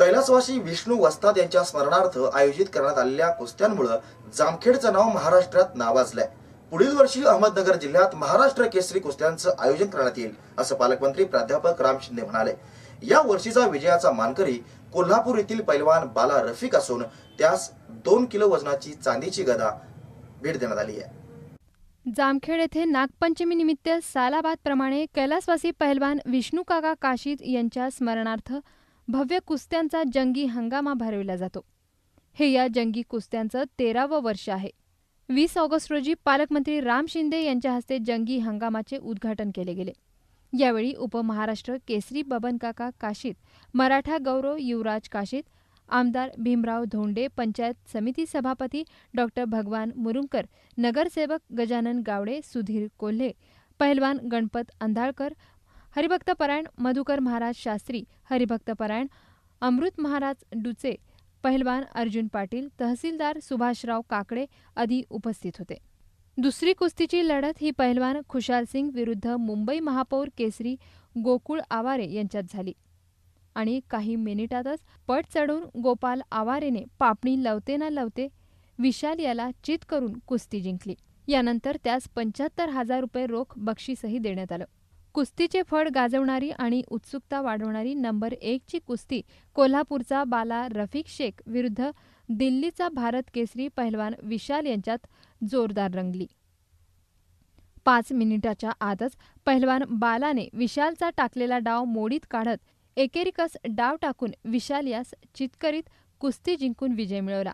कैलासवासी विष्णू वस्ताद यांच्या स्मरणार्थ आयोजित करण्यात आलेल्या कुस्त्यांमुळे जामखेडचं नाव महाराष्ट्रात नावाजलंय. पुढील वर्षी अहमदनगर जिल्ह्यात महाराष्ट्र केसरी कुस्त्यांचं आयोजन करण्यात येईल असं पालकमंत्री प्राध्यापक राम शिंदे म्हणाले. या वर्षीचा विजयाचा मानकरी कोल्हापूर येथील पैलवान बाला रफिक असून त्यास दोन किलो वजनाची चांदीची गदा भेट देण्यात आली आहे. जामखेड येथे नागपंचमी निमित्त सालाबाद प्रमाणे कैलासवासी पहलवान विष्णू काका काशीद यांच्या स्मरणार्थ भव्य कुस्त्यांचा जंगी हंगामा भरविला जातो. हे या जंगी कुस्त्यांचं तेरावं वर्ष आहे. वीस ऑगस्ट रोजी पालकमंत्री राम शिंदे यांच्या हस्ते जंगी हंगामाचे उद्घाटन केले गेले. यावेळी उपमहाराष्ट्र केसरी बबनकाका काशीत मराठा गौरव युवराज काशीत आमदार भीमराव धोंडे पंचायत समिती सभापती डॉक्टर भगवान मुरुंकर नगरसेवक गजानन गावडे सुधीर कोल्हे पहिलवान गणपत अंधाळकर हरिभक्तपरायण मधुकर महाराज शास्त्री हरिभक्तपरायण अमृत महाराज डुचे पहिलवान अर्जुन पाटील तहसीलदार सुभाषराव काकडे आदी उपस्थित होते. दुसरी कुस्तीची लढत ही पहिलवान खुशाल सिंग विरुद्ध मुंबई महापौर केसरी गोकुळ आवारे यांच्यात झाली. आणि काही मिनिटातच पट चढून गोपाल आवारेने पापणी लवते ना लवते विशाल याला चित करून कुस्ती जिंकली. यानंतर त्यास पंच्याहत्तर हजार रुपये रोख बक्षीसही देण्यात आलं. कुस्तीचे फळ गाजवणारी आणि उत्सुकता वाढवणारी नंबर एकची कुस्ती कोल्हापूरचा बाला रफिक शेख विरुद्ध दिल्लीचा भारत केसरी पहिलवान विशाल यांच्यात जोरदार रंगली. पाच मिनिटाच्या आतच पहिलवान बालाने विशालचा टाकलेला डाव मोडीत काढत एकेरिकस डाव टाकून विशाल यास चितकरीत कुस्ती जिंकून विजय मिळवला.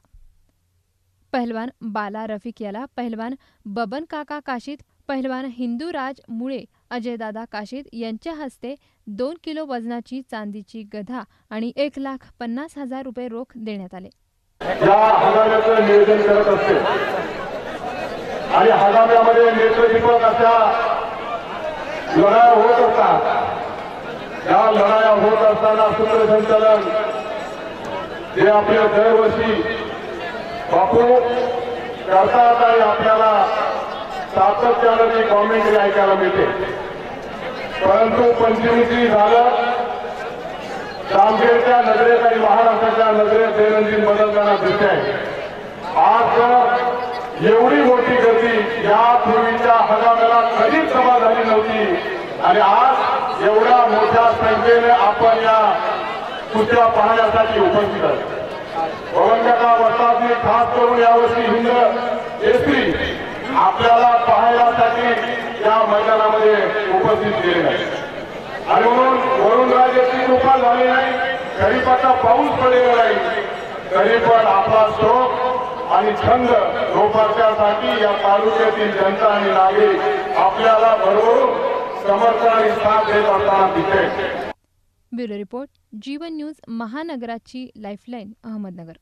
पहिलवान बाला रफिक याला पहिलवान बबन काका काशीत पहिलवान हिंदूराज मुळे अजयदादा काशीद यांच्या हस्ते दोन किलो वजनाची चांदीची गधा आणि एक लाख पन्नास हजार रुपये रोख देण्यात आले. आणि हजारामध्ये नेतृत्व अशा लढाया होत असतात या लढाया होत असताना सूत्रसंचालन जे आपले दरवर्षी बापू करतात आणि आपल्याला सातत्यानं ती कॉमेंट्री ऐकायला मिळते. परंतु पंचमीची झालं. जामखेडच्या नजरेत आणि महाराष्ट्राच्या नजरेत दैनंदिन बदलताना दिसते आहे आज तर एवढी मोठी गर्दी या पूर्वीच्या हंगामाला कधीच सभा झाली नव्हती. आणि आज एवढ्या मोठ्या संख्येने आपण या कृत्या पाहण्यासाठी उपस्थित आहोत. पवनकाका वस्तादने खास करून यावर्षी हिंद केसरी आपल्याला मैदानामध्ये उपस्थित केले नाही. आणि म्हणून वरुणराजाची कृपा झाली नाही तरी पण आता पाऊस पडलेला नाही. तरी पण आपला शोक आणि छंद जोपासण्यासाठी या तालुक्यातील जनता आणि नागरिक आपल्याला भरभरून समर्थन आणि साथ देत असताना दिसेल ब्युरो रिपोर्ट जीवन न्यूज महानगराची लाईफलाईन अहमदनगर.